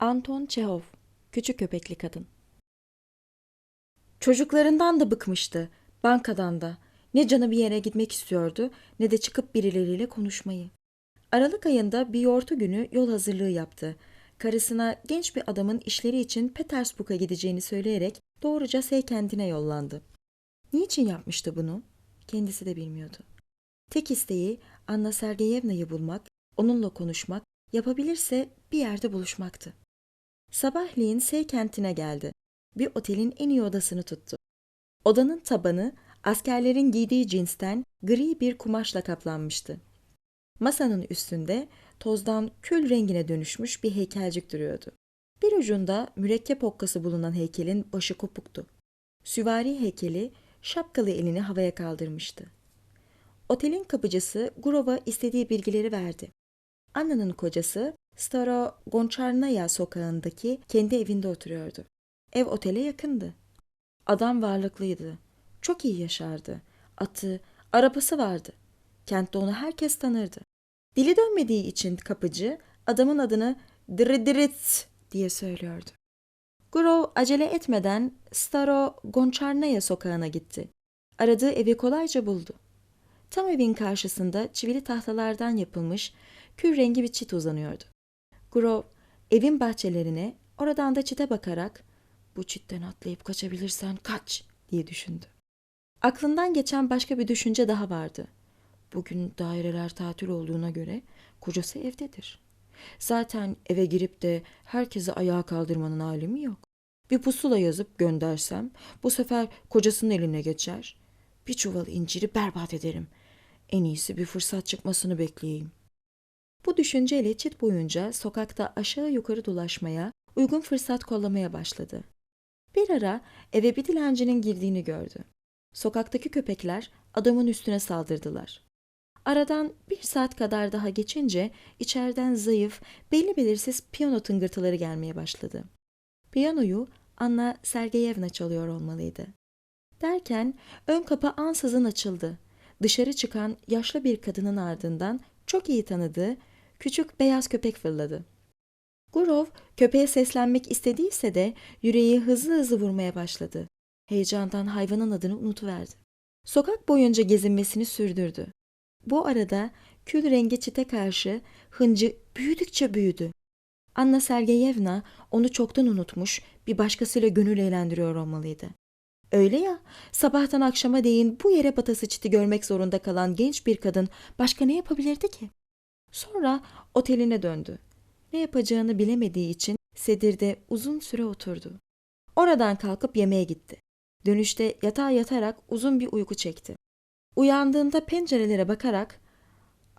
Anton Çehov, Küçük Köpekli Kadın Çocuklarından da bıkmıştı, bankadan da. Ne canı bir yere gitmek istiyordu ne de çıkıp birileriyle konuşmayı. Aralık ayında bir yortu günü yol hazırlığı yaptı. Karısına genç bir adamın işleri için Petersburg'a gideceğini söyleyerek doğruca Seykent'ine yollandı. Niçin yapmıştı bunu? Kendisi de bilmiyordu. Tek isteği Anna Sergeyevna'yı bulmak, onunla konuşmak, yapabilirse bir yerde buluşmaktı. Sabahleyin S kentine geldi. Bir otelin en iyi odasını tuttu. Odanın tabanı askerlerin giydiği cinsten gri bir kumaşla kaplanmıştı. Masanın üstünde tozdan kül rengine dönüşmüş bir heykelcik duruyordu. Bir ucunda mürekkep okkası bulunan heykelin başı kopuktu. Süvari heykeli şapkalı elini havaya kaldırmıştı. Otelin kapıcısı Gurova istediği bilgileri verdi. Anna'nın kocası Staro Gonçarnaya sokağındaki kendi evinde oturuyordu. Ev otele yakındı. Adam varlıklıydı. Çok iyi yaşardı. Atı, arabası vardı. Kentte onu herkes tanırdı. Dili dönmediği için kapıcı adamın adını Dridritz diye söylüyordu. Gurov acele etmeden Staro Gonçarnaya sokağına gitti. Aradığı evi kolayca buldu. Tam evin karşısında çivili tahtalardan yapılmış kür rengi bir çit uzanıyordu. Grove evin bahçelerine oradan da çite bakarak bu çitten atlayıp kaçabilirsen kaç diye düşündü. Aklından geçen başka bir düşünce daha vardı. Bugün daireler tatil olduğuna göre kocası evdedir. Zaten eve girip de herkesi ayağa kaldırmanın alemi yok. Bir pusula yazıp göndersem bu sefer kocasının eline geçer. Bir çuval inciri berbat ederim. En iyisi bir fırsat çıkmasını bekleyeyim. Bu düşünceyle çit boyunca sokakta aşağı yukarı dolaşmaya, uygun fırsat kollamaya başladı. Bir ara eve bir dilencinin girdiğini gördü. Sokaktaki köpekler adamın üstüne saldırdılar. Aradan bir saat kadar daha geçince içeriden zayıf, belli belirsiz piyano tıngırtıları gelmeye başladı. Piyanoyu Anna Sergeyevna çalıyor olmalıydı. Derken ön kapı ansızın açıldı. Dışarı çıkan yaşlı bir kadının ardından çok iyi tanıdığı küçük beyaz köpek fırladı. Gurov köpeğe seslenmek istediyse de yüreği hızlı hızlı vurmaya başladı. Heyecandan hayvanın adını unutuverdi. Sokak boyunca gezinmesini sürdürdü. Bu arada kül rengi çite karşı hıncı büyüdükçe büyüdü. Anna Sergeyevna onu çoktan unutmuş, bir başkasıyla gönül eğlendiriyor olmalıydı. Öyle ya, sabahtan akşama değin bu yere batası çiti görmek zorunda kalan genç bir kadın başka ne yapabilirdi ki? Sonra oteline döndü. Ne yapacağını bilemediği için sedirde uzun süre oturdu. Oradan kalkıp yemeğe gitti. Dönüşte yatağa yatarak uzun bir uyku çekti. Uyandığında pencerelere bakarak,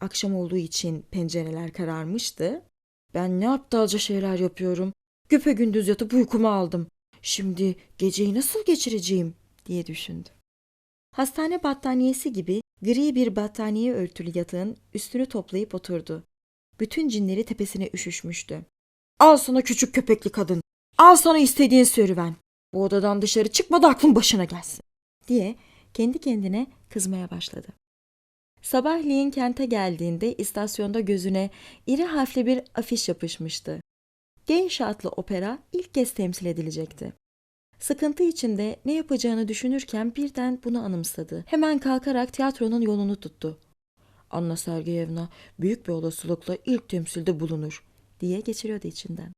akşam olduğu için pencereler kararmıştı. Ben ne aptalca şeyler yapıyorum. Güpe gündüz yatıp uykumu aldım. Şimdi geceyi nasıl geçireceğim diye düşündü. Hastane battaniyesi gibi gri bir battaniye örtülü yatağın üstünü toplayıp oturdu. Bütün cinleri tepesine üşüşmüştü. Al sana küçük köpekli kadın. Al sana istediğin serüven. Bu odadan dışarı çıkma da aklın başına gelsin. Diye kendi kendine kızmaya başladı. Sabahleyin kente geldiğinde istasyonda gözüne iri harfli bir afiş yapışmıştı. Genç adlı opera ilk kez temsil edilecekti. Sıkıntı içinde ne yapacağını düşünürken birden bunu anımsadı. Hemen kalkarak tiyatronun yolunu tuttu. Anna Sergeyevna büyük bir olasılıkla ilk temsilde bulunur diye geçiriyordu içinden.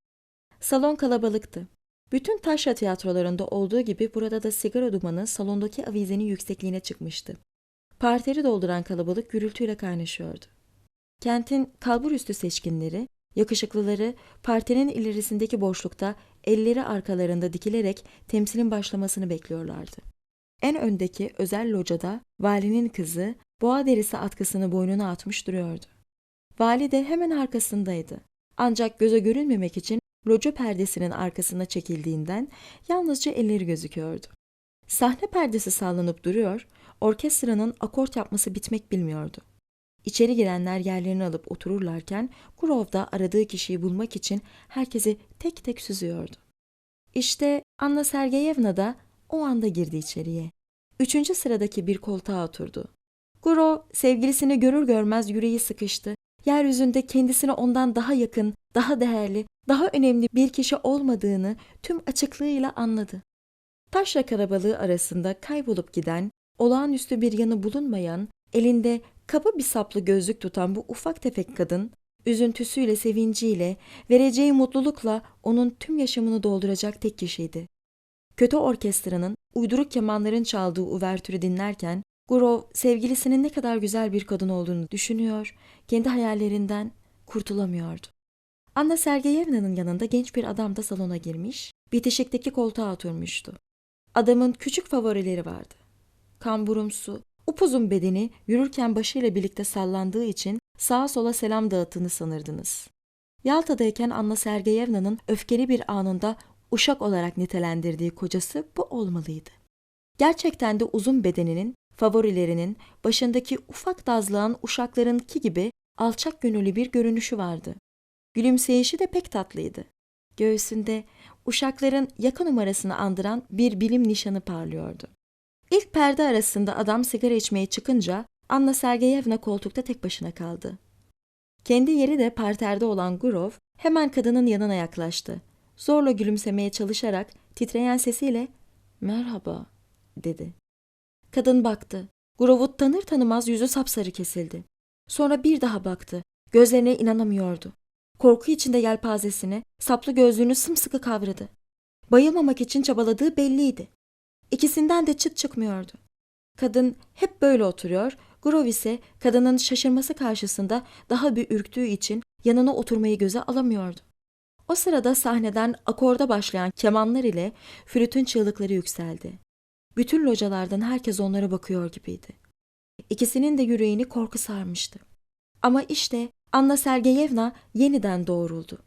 Salon kalabalıktı. Bütün taşra tiyatrolarında olduğu gibi burada da sigara dumanı salondaki avizenin yüksekliğine çıkmıştı. Parteri dolduran kalabalık gürültüyle kaynaşıyordu. Kentin kalburüstü seçkinleri, yakışıklıları partenin ilerisindeki boşlukta elleri arkalarında dikilerek temsilin başlamasını bekliyorlardı. En öndeki özel locada valinin kızı boğa derisi atkısını boynuna atmış duruyordu. Vali de hemen arkasındaydı. Ancak göze görünmemek için loca perdesinin arkasına çekildiğinden yalnızca elleri gözüküyordu. Sahne perdesi sallanıp duruyor, orkestranın akort yapması bitmek bilmiyordu. İçeri girenler yerlerini alıp otururlarken Grove da aradığı kişiyi bulmak için herkesi tek tek süzüyordu. İşte Anna Sergeyevna da o anda girdi içeriye. Üçüncü sıradaki bir koltuğa oturdu. Gurov sevgilisini görür görmez yüreği sıkıştı. Yeryüzünde kendisine ondan daha yakın, daha değerli, daha önemli bir kişi olmadığını tüm açıklığıyla anladı. Taşra karabalığı arasında kaybolup giden, olağanüstü bir yanı bulunmayan, elinde kaba bir saplı gözlük tutan bu ufak tefek kadın, üzüntüsüyle, sevinciyle, vereceği mutlulukla onun tüm yaşamını dolduracak tek kişiydi. Kötü orkestranın, uyduruk kemanların çaldığı uvertürü dinlerken, Gurov sevgilisinin ne kadar güzel bir kadın olduğunu düşünüyor, kendi hayallerinden kurtulamıyordu. Anna Sergeyevna'nın yanında genç bir adam da salona girmiş, bitişikteki koltuğa oturmuştu. Adamın küçük favorileri vardı. Kamburumsu, upuzun bedeni yürürken başıyla birlikte sallandığı için sağa sola selam dağıttığını sanırdınız. Yalta'dayken Anna Sergeyevna'nın öfkeli bir anında uşak olarak nitelendirdiği kocası bu olmalıydı. Gerçekten de uzun bedeninin, favorilerinin, başındaki ufak dazlağın uşaklarınki gibi alçak gönüllü bir görünüşü vardı. Gülümseyişi de pek tatlıydı. Göğsünde uşakların yaka numarasını andıran bir bilim nişanı parlıyordu. İlk perde arasında adam sigara içmeye çıkınca Anna Sergeyevna koltukta tek başına kaldı. Kendi yeri de parterde olan Gurov hemen kadının yanına yaklaştı. Zorla gülümsemeye çalışarak titreyen sesiyle "Merhaba." dedi. Kadın baktı. Gurov'u tanır tanımaz yüzü sapsarı kesildi. Sonra bir daha baktı. Gözlerine inanamıyordu. Korku içinde yelpazesini, saplı gözlüğünü sımsıkı kavradı. Bayılmamak için çabaladığı belliydi. İkisinden de çıt çıkmıyordu. Kadın hep böyle oturuyor, Grov ise kadının şaşırması karşısında daha bir ürktüğü için yanına oturmayı göze alamıyordu. O sırada sahneden akorda başlayan kemanlar ile flütün çığlıkları yükseldi. Bütün localardan herkes onlara bakıyor gibiydi. İkisinin de yüreğini korku sarmıştı. Ama işte Anna Sergeyevna yeniden doğruldu.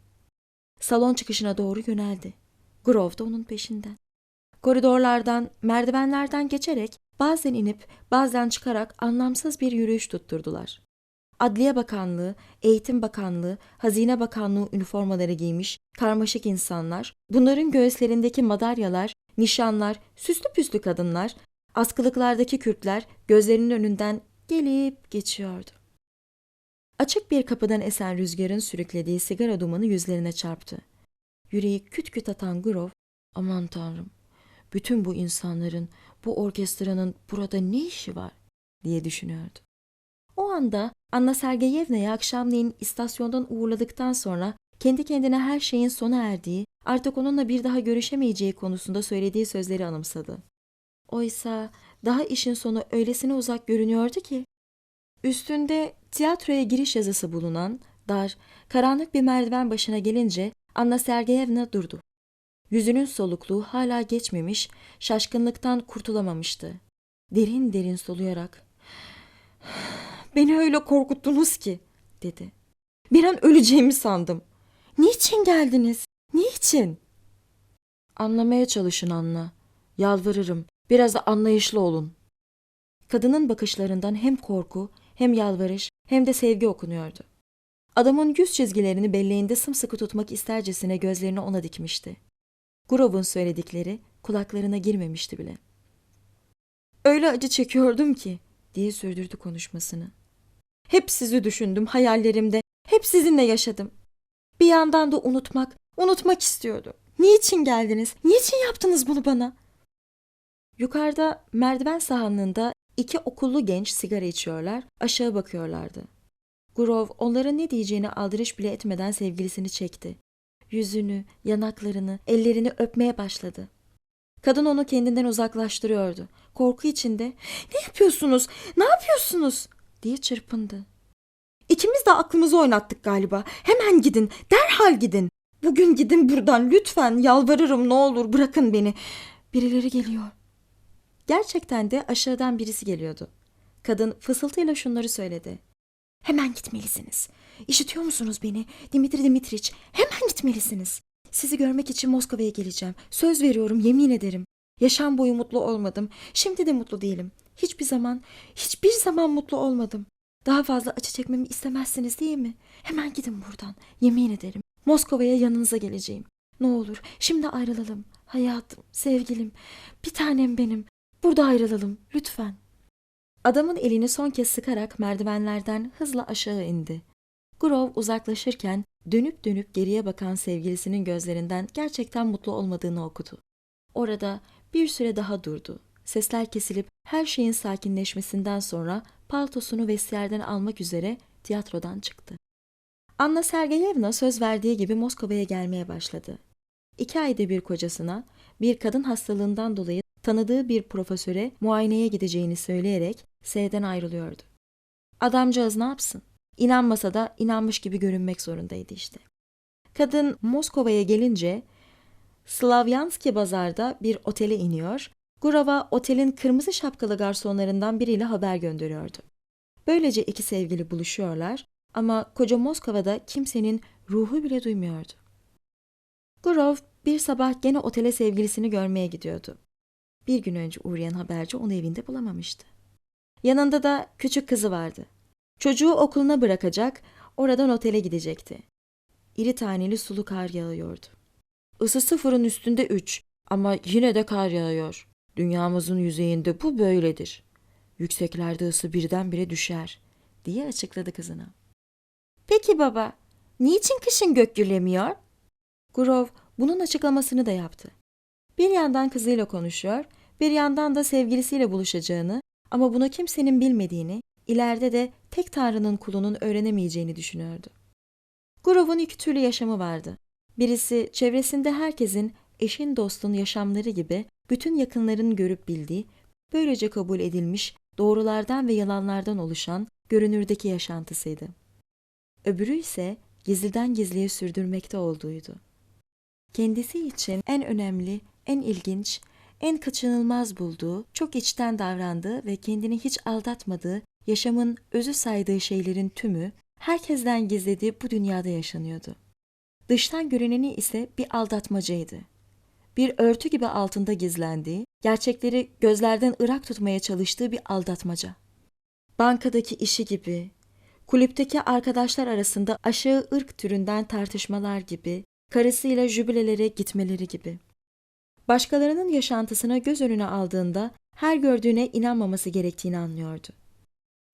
Salon çıkışına doğru yöneldi. Grov da onun peşinden. Koridorlardan, merdivenlerden geçerek bazen inip bazen çıkarak anlamsız bir yürüyüş tutturdular. Adliye Bakanlığı, Eğitim Bakanlığı, Hazine Bakanlığı üniformaları giymiş karmaşık insanlar, bunların göğüslerindeki madalyalar, nişanlar, süslü püslü kadınlar, askılıklardaki kürkler gözlerinin önünden gelip geçiyordu. Açık bir kapıdan esen rüzgarın sürüklediği sigara dumanı yüzlerine çarptı. Yüreği küt küt atan Grov, aman tanrım, bütün bu insanların, bu orkestranın burada ne işi var diye düşünüyordu. O anda Anna Sergeyevna'yı akşamleyin istasyondan uğurladıktan sonra kendi kendine her şeyin sona erdiği, artık onunla bir daha görüşemeyeceği konusunda söylediği sözleri anımsadı. Oysa daha işin sonu öylesine uzak görünüyordu ki, üstünde tiyatroya giriş yazısı bulunan, dar, karanlık bir merdiven başına gelince Anna Sergeyevna durdu. Yüzünün solukluğu hala geçmemiş, şaşkınlıktan kurtulamamıştı. Derin derin soluyarak, Beni öyle korkuttunuz ki, dedi. Bir an öleceğimi sandım. Niçin geldiniz? Niçin? Anlamaya çalışın Anna. Yalvarırım, biraz da anlayışlı olun. Kadının bakışlarından hem korku, hem yalvarış, hem de sevgi okunuyordu. Adamın yüz çizgilerini belleğinde sımsıkı tutmak istercesine gözlerini ona dikmişti. Gurov'un söyledikleri kulaklarına girmemişti bile. Öyle acı çekiyordum ki, diye sürdürdü konuşmasını. Hep sizi düşündüm hayallerimde, hep sizinle yaşadım. Bir yandan da unutmak, unutmak istiyordum. Niçin geldiniz? Niçin yaptınız bunu bana? Yukarıda merdiven sahanlığında iki okullu genç sigara içiyorlar, aşağı bakıyorlardı. Grov onların ne diyeceğini aldırış bile etmeden sevgilisini çekti. Yüzünü, yanaklarını, ellerini öpmeye başladı. Kadın onu kendinden uzaklaştırıyordu. Korku içinde "Ne yapıyorsunuz? Ne yapıyorsunuz?" diye çırpındı. İkimiz de aklımızı oynattık galiba. Hemen gidin, derhal gidin. Bugün gidin buradan lütfen yalvarırım ne olur bırakın beni. Birileri geliyor. Gerçekten de aşağıdan birisi geliyordu. Kadın fısıltıyla şunları söyledi. Hemen gitmelisiniz. İşitiyor musunuz beni? Dimitri Dimitriç, hemen gitmelisiniz. Sizi görmek için Moskova'ya geleceğim. Söz veriyorum, yemin ederim. Yaşam boyu mutlu olmadım. Şimdi de mutlu değilim. Hiçbir zaman, hiçbir zaman mutlu olmadım. Daha fazla acı çekmemi istemezsiniz değil mi? Hemen gidin buradan. Yemin ederim. Moskova'ya yanınıza geleceğim. Ne olur şimdi ayrılalım. Hayatım, sevgilim, bir tanem benim. Burada ayrılalım lütfen. Adamın elini son kez sıkarak merdivenlerden hızla aşağı indi. Grove uzaklaşırken dönüp dönüp geriye bakan sevgilisinin gözlerinden gerçekten mutlu olmadığını okudu. Orada bir süre daha durdu. Sesler kesilip her şeyin sakinleşmesinden sonra paltosunu vestiyerden almak üzere tiyatrodan çıktı. Anna Sergeyevna söz verdiği gibi Moskova'ya gelmeye başladı. İki ayda bir kocasına bir kadın hastalığından dolayı tanıdığı bir profesöre muayeneye gideceğini söyleyerek S'den ayrılıyordu. Adamcağız ne yapsın? İnanmasa da inanmış gibi görünmek zorundaydı işte. Kadın Moskova'ya gelince Slavyanski Bazar'da bir otele iniyor, Gurova otelin kırmızı şapkalı garsonlarından biriyle haber gönderiyordu. Böylece iki sevgili buluşuyorlar ama koca Moskova'da kimsenin ruhu bile duymuyordu. Gurov bir sabah gene otele sevgilisini görmeye gidiyordu. Bir gün önce uğrayan haberci onu evinde bulamamıştı. Yanında da küçük kızı vardı. Çocuğu okuluna bırakacak, oradan otele gidecekti. İri taneli sulu kar yağıyordu. Isı sıfırın üstünde üç ama yine de kar yağıyor. Dünyamızın yüzeyinde bu böyledir. Yükseklerde ısı birdenbire düşer, diye açıkladı kızına. Peki baba, niçin kışın gök gürlemiyor? Grove bunun açıklamasını da yaptı. Bir yandan kızıyla konuşuyor, bir yandan da sevgilisiyle buluşacağını ama bunu kimsenin bilmediğini, ileride de tek Tanrı'nın kulunun öğrenemeyeceğini düşünüyordu. Grove'un iki türlü yaşamı vardı. Birisi çevresinde herkesin, eşin dostun yaşamları gibi bütün yakınların görüp bildiği, böylece kabul edilmiş doğrulardan ve yalanlardan oluşan görünürdeki yaşantısıydı. Öbürü ise gizliden gizliye sürdürmekte olduğuydu. Kendisi için en önemli, en ilginç, en kaçınılmaz bulduğu, çok içten davrandığı ve kendini hiç aldatmadığı, yaşamın özü saydığı şeylerin tümü herkesten gizlediği bu dünyada yaşanıyordu. Dıştan görüneni ise bir aldatmacaydı. Bir örtü gibi altında gizlendiği, gerçekleri gözlerden ırak tutmaya çalıştığı bir aldatmaca. Bankadaki işi gibi, kulüpteki arkadaşlar arasında aşağı ırk türünden tartışmalar gibi, karısıyla jübilelere gitmeleri gibi. Başkalarının yaşantısına göz önüne aldığında her gördüğüne inanmaması gerektiğini anlıyordu.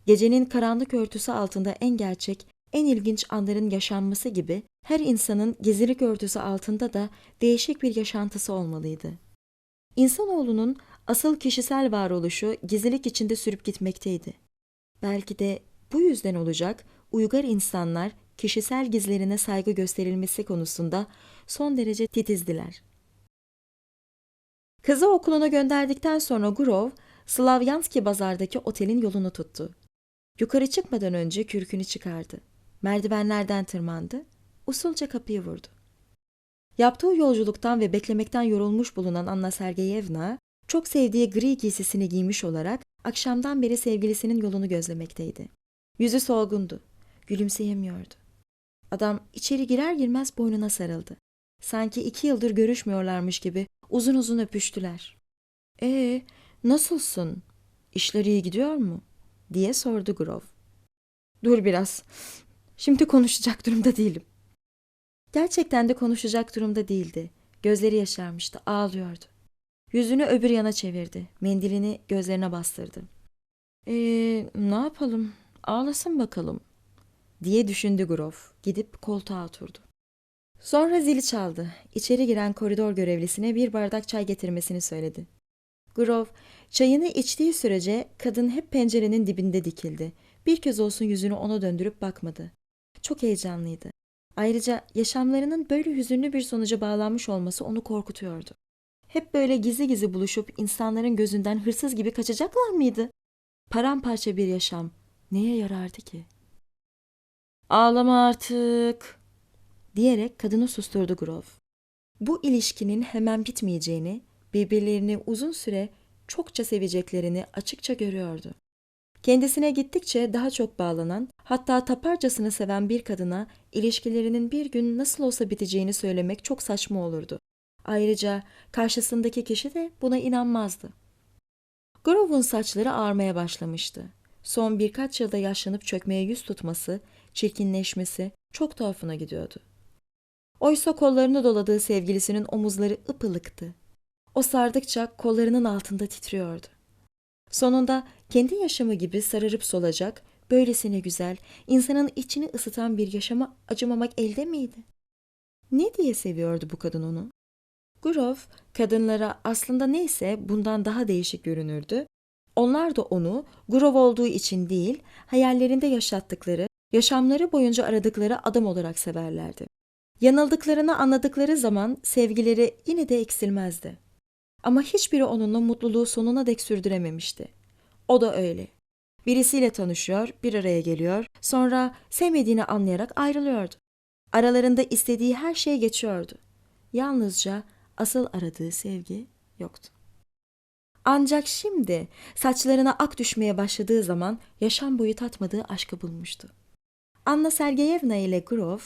Gecenin karanlık örtüsü altında en gerçek, en ilginç anların yaşanması gibi her insanın gizlilik örtüsü altında da değişik bir yaşantısı olmalıydı. İnsanoğlunun asıl kişisel varoluşu gizlilik içinde sürüp gitmekteydi. Belki de bu yüzden olacak uygar insanlar kişisel gizlerine saygı gösterilmesi konusunda son derece titizdiler. Kızı okuluna gönderdikten sonra Gurov, Slavyanski bazardaki otelin yolunu tuttu. Yukarı çıkmadan önce kürkünü çıkardı. Merdivenlerden tırmandı, usulca kapıyı vurdu. Yaptığı yolculuktan ve beklemekten yorulmuş bulunan Anna Sergeyevna, çok sevdiği gri giysisini giymiş olarak akşamdan beri sevgilisinin yolunu gözlemekteydi. Yüzü solgundu, gülümseyemiyordu. Adam içeri girer girmez boynuna sarıldı. Sanki iki yıldır görüşmüyorlarmış gibi uzun uzun öpüştüler. Ee, nasılsın? İşler iyi gidiyor mu? Diye sordu Grove. Dur biraz. Şimdi konuşacak durumda değilim. Gerçekten de konuşacak durumda değildi. Gözleri yaşarmıştı, ağlıyordu. Yüzünü öbür yana çevirdi. Mendilini gözlerine bastırdı. Ee, ne yapalım? Ağlasın bakalım. Diye düşündü Grove. Gidip koltuğa oturdu. Sonra zili çaldı. İçeri giren koridor görevlisine bir bardak çay getirmesini söyledi. Grove, çayını içtiği sürece kadın hep pencerenin dibinde dikildi. Bir kez olsun yüzünü ona döndürüp bakmadı. Çok heyecanlıydı. Ayrıca yaşamlarının böyle hüzünlü bir sonuca bağlanmış olması onu korkutuyordu. Hep böyle gizli gizli buluşup insanların gözünden hırsız gibi kaçacaklar mıydı? Paramparça bir yaşam neye yarardı ki? Ağlama artık, diyerek kadını susturdu Grove. Bu ilişkinin hemen bitmeyeceğini, birbirlerini uzun süre çokça seveceklerini açıkça görüyordu. Kendisine gittikçe daha çok bağlanan, hatta taparcasını seven bir kadına ilişkilerinin bir gün nasıl olsa biteceğini söylemek çok saçma olurdu. Ayrıca karşısındaki kişi de buna inanmazdı. Grove'un saçları ağarmaya başlamıştı. Son birkaç yılda yaşlanıp çökmeye yüz tutması, çirkinleşmesi çok tuhafına gidiyordu. Oysa kollarını doladığı sevgilisinin omuzları ıpılıktı. O sardıkça kollarının altında titriyordu. Sonunda kendi yaşamı gibi sararıp solacak, böylesine güzel, insanın içini ısıtan bir yaşama acımamak elde miydi? Ne diye seviyordu bu kadın onu? Grove, kadınlara aslında neyse bundan daha değişik görünürdü. Onlar da onu Grove olduğu için değil, hayallerinde yaşattıkları, yaşamları boyunca aradıkları adam olarak severlerdi. Yanıldıklarını anladıkları zaman sevgileri yine de eksilmezdi. Ama hiçbiri onunla mutluluğu sonuna dek sürdürememişti. O da öyle. Birisiyle tanışıyor, bir araya geliyor, sonra sevmediğini anlayarak ayrılıyordu. Aralarında istediği her şey geçiyordu. Yalnızca asıl aradığı sevgi yoktu. Ancak şimdi saçlarına ak düşmeye başladığı zaman yaşam boyu tatmadığı aşkı bulmuştu. Anna Sergeyevna ile Grove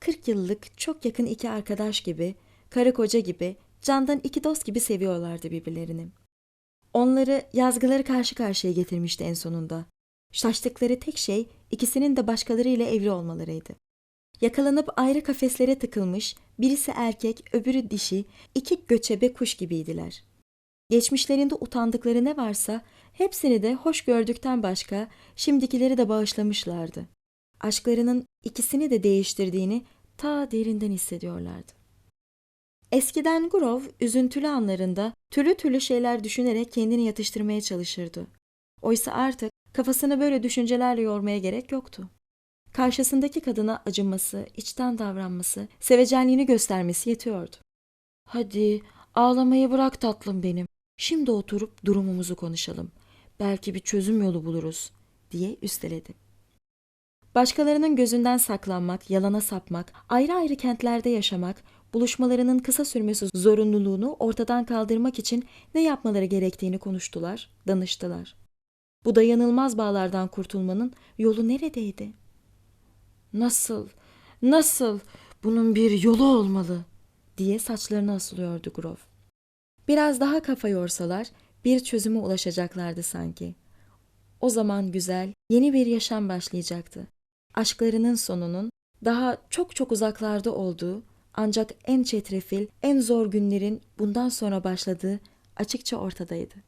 40 yıllık çok yakın iki arkadaş gibi, karı koca gibi, candan iki dost gibi seviyorlardı birbirlerini. Onları yazgıları karşı karşıya getirmişti en sonunda. Şaştıkları tek şey ikisinin de başkalarıyla evli olmalarıydı. Yakalanıp ayrı kafeslere tıkılmış, birisi erkek, öbürü dişi, iki göçebe kuş gibiydiler. Geçmişlerinde utandıkları ne varsa hepsini de hoş gördükten başka şimdikileri de bağışlamışlardı. Aşklarının ikisini de değiştirdiğini ta derinden hissediyorlardı. Eskiden Grove üzüntülü anlarında türlü türlü şeyler düşünerek kendini yatıştırmaya çalışırdı. Oysa artık kafasını böyle düşüncelerle yormaya gerek yoktu. Karşısındaki kadına acıması, içten davranması, sevecenliğini göstermesi yetiyordu. Hadi ağlamayı bırak tatlım benim. Şimdi oturup durumumuzu konuşalım. Belki bir çözüm yolu buluruz diye üsteledi. Başkalarının gözünden saklanmak, yalana sapmak, ayrı ayrı kentlerde yaşamak, buluşmalarının kısa sürmesi zorunluluğunu ortadan kaldırmak için ne yapmaları gerektiğini konuştular, danıştılar. Bu dayanılmaz bağlardan kurtulmanın yolu neredeydi? Nasıl, nasıl, bunun bir yolu olmalı diye saçlarına asılıyordu Grove. Biraz daha kafa yorsalar bir çözüme ulaşacaklardı sanki. O zaman güzel, yeni bir yaşam başlayacaktı. Aşklarının sonunun daha çok çok uzaklarda olduğu ancak en çetrefil, en zor günlerin bundan sonra başladığı açıkça ortadaydı.